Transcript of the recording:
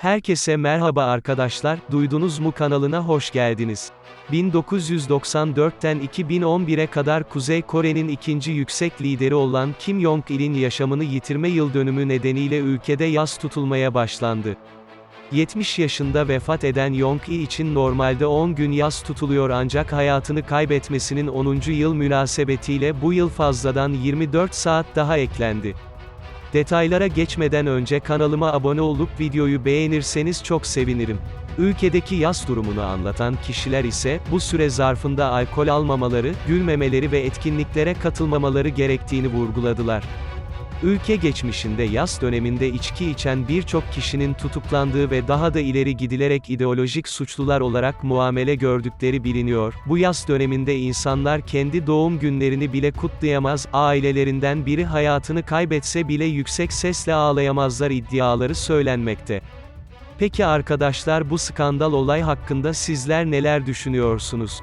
Herkese merhaba arkadaşlar, duydunuz mu kanalına hoş geldiniz. 1994'ten 2011'e kadar Kuzey Kore'nin ikinci yüksek lideri olan Kim Jong-il'in yaşamını yitirme yıl dönümü nedeniyle ülkede yas tutulmaya başlandı. 70 yaşında vefat eden Jong-il için normalde 10 gün yas tutuluyor ancak hayatını kaybetmesinin 10. yıl münasebetiyle bu yıl fazladan 24 saat daha eklendi. Detaylara geçmeden önce kanalıma abone olup videoyu beğenirseniz çok sevinirim. Ülkedeki yas durumunu anlatan kişiler ise, bu süre zarfında alkol almamaları, gülmemeleri ve etkinliklere katılmamaları gerektiğini vurguladılar. Ülke geçmişinde yas döneminde içki içen birçok kişinin tutuklandığı ve daha da ileri gidilerek ideolojik suçlular olarak muamele gördükleri biliniyor. Bu yas döneminde insanlar kendi doğum günlerini bile kutlayamaz, ailelerinden biri hayatını kaybetse bile yüksek sesle ağlayamazlar iddiaları söylenmekte. Peki arkadaşlar bu skandal olay hakkında sizler neler düşünüyorsunuz?